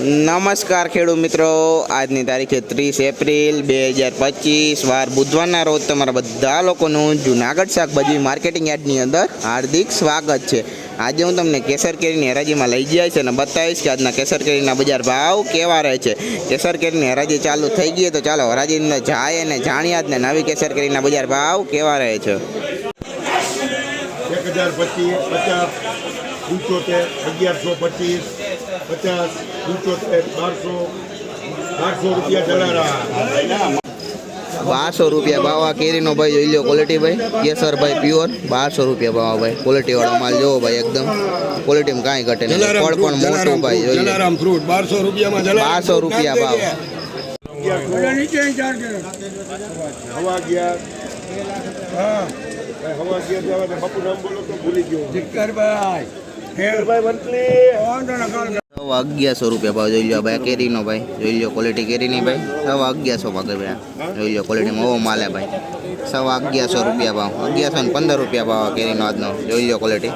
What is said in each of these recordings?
નમસ્કાર ખેડૂત મિત્રો. આજની તારીખે ત્રીસ એપ્રિલ બે હજાર પચીસ વાર બુધવારના રોજ તમારા બધા લોકોનું જુનાગઢ શાકભાજી માર્કેટિંગ યાર્ડની અંદર હાર્દિક સ્વાગત છે. આજે હું તમને કેસર કેરીની હરાજીમાં લઈ જઈશ અને બતાવીશ કે આજના કેસર કેરીના બજાર ભાવ કેવા રહે છે. કેસર કેરીની હરાજી ચાલુ થઈ ગઈ તો ચાલો હરાજી અંદર જાય અને જાણીએ આજને નવી કેસર કેરીના બજાર ભાવ કેવા રહે છે. એક હજાર પચીસ, પચાસ, પંચોતેર, અગિયારસો પચીસ પચાસ પંચોતેર બારસો બારસો રૂપિયા જલારા બારસો રૂપિયા ભાવ કેરીનો ભાઈ જોઈ લો ક્વોલિટી ભાઈ. કેસર ભાઈ પ્યોર બારસો રૂપિયા બાવા ભાઈ. ક્વોલિટી વાળો માલ જોવો ભાઈ એકદમ. ક્વોલિટીમાં કાંઈ ઘટે નહીં. ફળ પણ મોટું ભાઈ જોઈ લો ફ્રૂટ બારસો રૂપિયામાં બારસો રૂપિયા ભાવ હવા ગયા. હવા ગયા બાપુ નામ બોલો તો ભૂલી ગયો. શિખરભાઈ હેરભાઈ વંટલી. સવા અગિયારસો રૂપિયા ભાવ જોઈ લો ભાઈ આ કેરીનો ભાઈ જોઈ લો ક્વોલિટી કેરીની ભાઈ સવા અગિયારસો ભાવ ભાઈ જોઈ લો ક્વોલિટીમાં ઓવો માલે ભાઈ સવા અગિયારસો રૂપિયા ભાવ અગિયારસો ને પંદર રૂપિયા ભાવ આ કેરીનો આજનો જોઈ લો ક્વોલિટી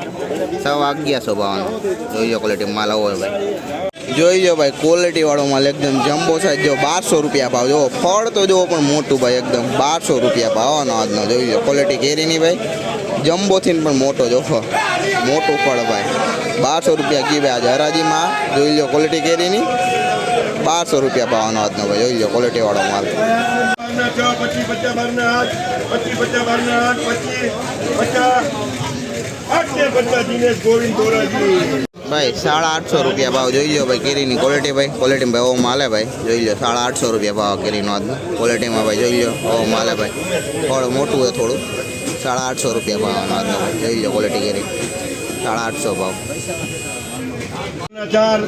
સવા અગિયારસો ભાવનો જોઈ લો ક્વોલિટી માલ આવો હોય ભાઈ જોઈ લો ભાઈ ક્વોલિટી વાળો માલ એકદમ જમ્બો સાઈઝ જો બારસો રૂપિયા ભાવ જો ફળ તો જો પણ મોટું ભાઈ એકદમ બારસો રૂપિયા ભાવનો આજનો જોઈ લો ક્વોલિટી કેરીની ભાઈ જમ્બોથી પણ મોટો જો મોટું ફળ ભાઈ બારસો રૂપિયા કીવે આજે હરાજીમાં જોઈ લો ક્વોલિટી કેરીની બારસો રૂપિયા ભાવનો આજનો ભાઈ જોઈ લો ક્વોલિટી વાળો માલ બારના છ પચીસ પચાસ બારના આઠ પચીસ પચાસ બારના આઠ પચીસ પચાસ આઠ ને પચાસ દિનેશ ગોવિંદ ધોરાજી ભાઈ સાડા આઠસો રૂપિયા ભાવ જોઈ લો ભાઈ કેરીની ક્વોલિટી ભાઈ ક્વોલિટીમાં ભાઈ ઓવો માલે ભાઈ જોઈ લો સાડા આઠસો રૂપિયા ભાવ કેરીનો આજનો ક્વોલિટીમાં ભાઈ જોઈ લો ઓવો માલે ભાઈ ફળ મોટું હોય થોડું સાડા આઠસો રૂપિયા ભાવનો આજનો ભાઈ જોઈ લો ક્વોલિટી કેરી સાડા આઠસો ભાવ. હજાર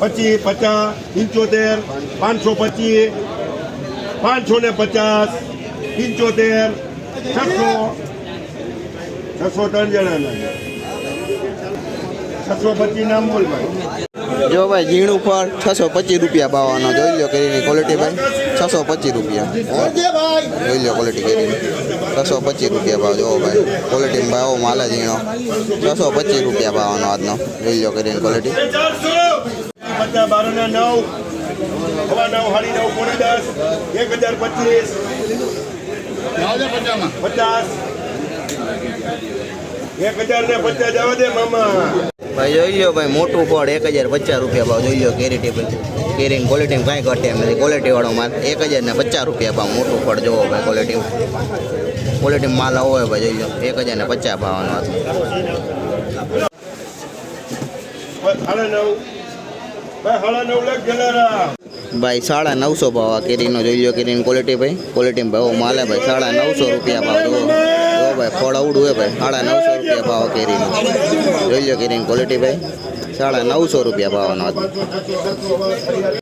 પચીસ પચાસ, પંચોતેર, પાંચસો પચીસ પાંચસો ને પચાસ, પંચોતેર, છસો છસો ત્રણ જણાના. છસો પચીસ નામ બોલ ભાઈ. જો ભાઈ ઝીણું ફળ છસો પચીસ રૂપિયા ભાવવાનો જોઈ લો કેરીની ક્વોલિટી ભાઈ. છસો પચીસ રૂપિયા. જોઈ લો ક્વોલિટી કેરીની. છસો પચીસ રૂપિયા ભાવ જોવો ભાઈ. ક્વોલિટીમાં ભાવ માલે ઝીણો. છસો પચીસ રૂપિયા ભાવવાનો આજનો. જોઈ લો કેરીની ક્વોલિટી એક હજાર ને પચાસ આવે છે મામા. ભાઈ, જોઈ લો ભાઈ, મોટું ફળ એક હજાર પચાસ રૂપિયા ભાવ, જોઈ લો કેરી ટેબલ કેરીની ક્વોલિટી કાંઈ ઘટે એમ નથી. ક્વોલિટી વાળો માલ એક હજાર ને પચાસ રૂપિયા ભાવ, મોટું ફળ જોવો ભાઈ ક્વોલિટી ક્વોલિટી માલ આવો હોય ભાઈ, જોઈ લો એક હજાર ને પચાસ ભાવનો ભાઈ, સાડા નવસો ભાવ આ કેરીનો, જોઈ લો કેરીની ક્વોલિટી ભાઈ. ક્વોલિટી ભાવ માલે ભાઈ, સાડા નવસો રૂપિયા ભાવ જો જો ભાઈ ફળ અવડું હોય ભાઈ સાડા નવસો રૂપિયા ભાવ કેરીનો જોઈ લો કેરીની ક્વોલિટી ભાઈ સાડા નવસો રૂપિયા ભાવનો હતો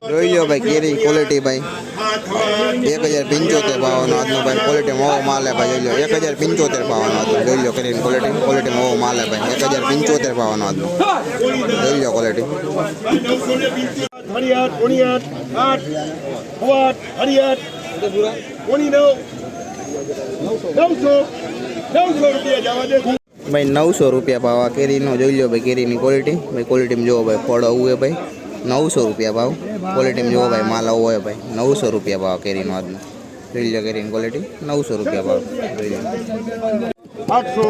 જોઈ લો ભાઈ કેરી ક્વોલિટી ભાઈ એક હજાર પંચોતેર ભાવનો આજનો ભાઈ ક્વોલિટી મોવો માલે ભાઈ જોઈ લો એક હજાર પંચોતેર ભાવનો હતો જોઈ લો કરીને ક્વોલિટી ક્વોલિટી મોવો માલે ભાઈ એક હજાર પંચોતેર ભાવનો હતો જોઈ લો ક્વોલિટી નવસો ને પંચાવન હરિયાટ કોણી આઠ આઠ આઠ હરિયાટ કોણી નવ નવસો નવસો રૂપિયા જવા દે ભાઈ નવસો રૂપિયા ભાવ આ કેરીનો જોઈ લો ભાઈ કેરીની ક્વોલિટી ભાઈ ક્વોલિટીમાં જોવો ભાઈ ફળ આવું હોય ભાઈ નવસો રૂપિયા ભાવ ક્વોલિટીમાં જોવો ભાઈ માલ આવો હોય ભાઈ નવસો રૂપિયા ભાવ કેરીનો આજનો જોઈ લો કેરીની ક્વોલિટી નવસો રૂપિયા ભાવ જોઈ લો આઠસો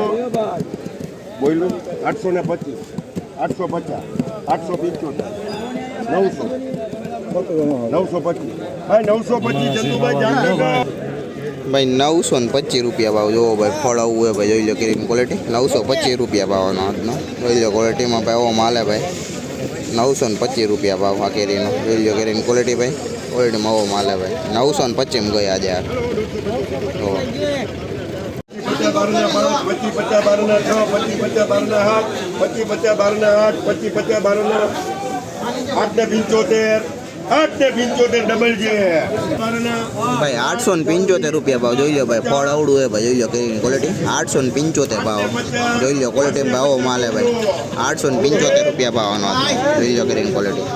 બોલું આઠસો ને પચીસ આઠસો પચાસ આઠસો પંચોતેર નવસો નવસો પચીસ ભાઈ નવસો પચીસ ચંદુભાઈ જામનગર ભાઈ નવસો ને પચીસ રૂપિયા ભાવ જોવો ભાઈ ફળ આવું હોય ભાઈ જોઈ લો કેરીની ક્વોલિટી નવસો પચીસ રૂપિયા ભાવનો આજનો જોઈ લો ક્વોલિટીમાં ભાઈ આવો માલે ભાઈ નવસો ને પચીસ રૂપિયા ભાવ આ કેરીનો જોઈ લો કેરીની ક્વોલિટી ભાઈ ક્વોલિટીમાં આવો માલે ભાઈ નવસો ને પચીસ ગયા આજે આ જો પચાસ બારના પાંચ પચીસ પચાસ બારના છ પચીસ પચાસ બારના આઠ પચીસ પચાસ બારના આઠ પચીસ પચાસ બારના આઠ ને પંચોતેર ભાઈ, આઠસો ને પંચોતેર રૂપિયા ભાવ જોઈ લો ભાઈ, ફળ આવડું હોય ભાઈ, જોઈ લો કેવી ક્વોલિટી આઠસો ને પંચોતેર ભાવ, જોઈ લો ક્વોલિટી ભાવો માલે ભાઈ. આઠસો ને પંચોતેર રૂપિયા ભાવનો. જોઈ લો કેરીની ક્વોલિટી